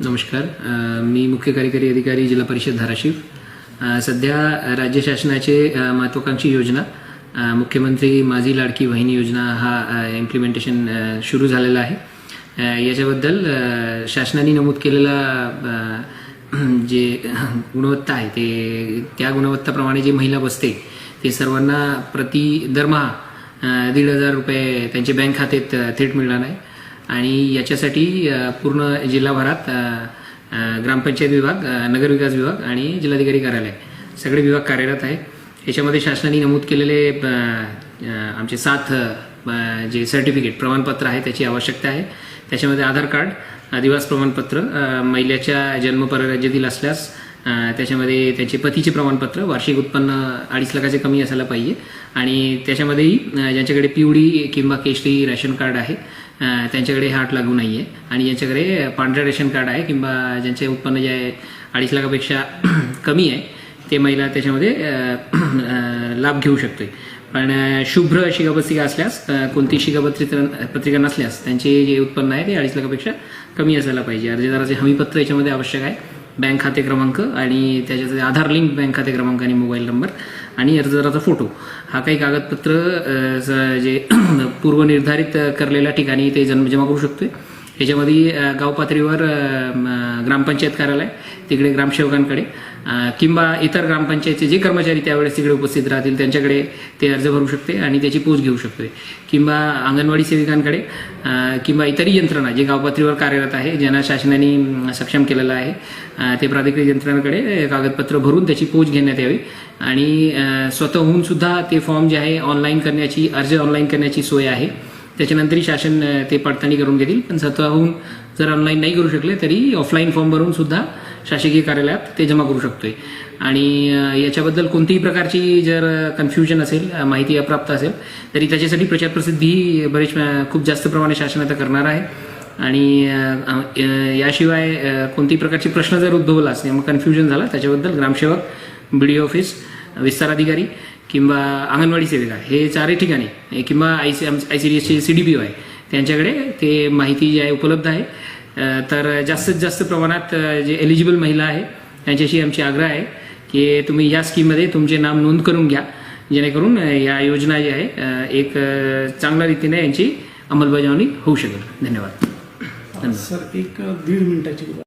नमस्कार. मी मुख्य कार्यकारी अधिकारी जिल्हा परिषद धाराशिव. सध्या राज्य शासनाचे महत्त्वाकांक्षी योजना मुख्यमंत्री माझी लाडकी वाहिनी योजना हा इम्प्लिमेंटेशन सुरू झालेला आहे. याच्याबद्दल शासनाने नमूद केलेला जे गुणवत्ता आहे ते त्या गुणवत्ताप्रमाणे जे महिला बसते ते सर्वांना प्रति दरमहा दीड हजार रुपये त्यांचे बँक खात्यात थेट मिळणार आहे. आणि याच्यासाठी पूर्ण जिल्हाभरात ग्रामपंचायत विभाग नगरविकास विभाग आणि जिल्हाधिकारी कार्यालय सगळे विभाग कार्यरत आहे याच्यामध्ये शासनाने नमूद केलेले आमचे सात जे सर्टिफिकेट प्रमाणपत्र आहे त्याची आवश्यकता आहे. त्याच्यामध्ये आधार कार्ड अधिवास प्रमाणपत्र महिलेच्या जन्म परराज्यातील असल्यास त्याच्यामध्ये त्यांचे पतीचे प्रमाणपत्र वार्षिक उत्पन्न अडीच लाखाचे कमी असायला पाहिजे. आणि त्याच्यामध्येही ज्यांच्याकडे पिवळी किंवा केशरी रेशन कार्ड आहे त्यांच्याकडे हा अट लागू नाही आहे आणि ज्यांच्याकडे पांढरं रेशन कार्ड आहे किंवा ज्यांचे उत्पन्न जे आहे अडीच लाखापेक्षा कमी आहे ते महिला त्याच्यामध्ये लाभ घेऊ शकते पण शुभ्र शिगापत्रिका असल्यास कोणती शिगापत्रिका पत्रिका नसल्यास त्यांचे जे उत्पन्न आहे ते अडीच लाखापेक्षा कमी असायला पाहिजे. अर्जदाराचे हमीपत्र याच्यामध्ये आवश्यक आहे. बँक खाते क्रमांक आणि त्याच्यात आधार लिंक बँक खाते क्रमांक आणि मोबाईल नंबर आणि अर्जदाराचा फोटो. हा काही कागदपत्र जे पूर्वनिर्धारित करलेल्या ठिकाणी ते जन्म जमा करू शकतोय. याच्यामध्ये गाव पातळीवर ग्रामपंचायत कार्यालय तिकडे ग्रामसेवकांकडे किंवा इतर ग्रामपंचायतचे जे कर्मचारी त्यावेळेस तिकडे उपस्थित राहतील त्यांच्याकडे ते अर्ज भरू शकते आणि त्याची पोच घेऊ शकते. किंवा अंगणवाडी सेविकांकडे किंवा इतरही यंत्रणा जे गाव पातळीवर कार्यरत आहे ज्यांना शासनाने सक्षम केलेलं आहे ते प्राधिकृत यंत्रणांकडे कागदपत्र भरून त्याची पोच घेण्यात यावी. आणि स्वतःहून सुद्धा ते फॉर्म जे आहे ऑनलाईन करण्याची अर्ज ऑनलाईन करण्याची सोय आहे. त्याच्यानंतरही शासन ते पडताळणी करून घेतील. पण स्वतःहून जर ऑनलाईन नाही करू शकले तरी ऑफलाईन फॉर्म भरून सुद्धा शासकीय कार्यालयात ते जमा करू शकतोय. आणि याच्याबद्दल कोणतीही प्रकारची जर कन्फ्युजन असेल माहिती अप्राप्त असेल तरी त्याच्यासाठी प्रचार प्रसिद्धी बरेच खूप जास्त प्रमाणे शासन आता करणार आहे. आणि याशिवाय कोणतीही कोणत्याही प्रकारचे प्रश्न जर उद्भवला असेल मग कन्फ्युजन झाला त्याच्याबद्दल ग्रामसेवक बी डी ऑफिस विस्तार अधिकारी किंवा अंगणवाडी सेविका हे चारही ठिकाणी किंवा I C I C D एसचे सी डी पी ओ आहे त्यांच्याकडे ते माहिती जी आहे उपलब्ध आहे. तर जास्तीत जास्त प्रमाणात जे एलिजिबल महिला आहे त्यांच्याशी आमची आग्रह आहे की तुम्ही या स्कीममध्ये तुमचे नाम नोंद करून घ्या. जेणेकरून या योजना जी आहे एक चांगल्या रीतीने यांची अंमलबजावणी होऊ शकेल. धन्यवाद. धन्यवाद सर एक दीड मिनिटाची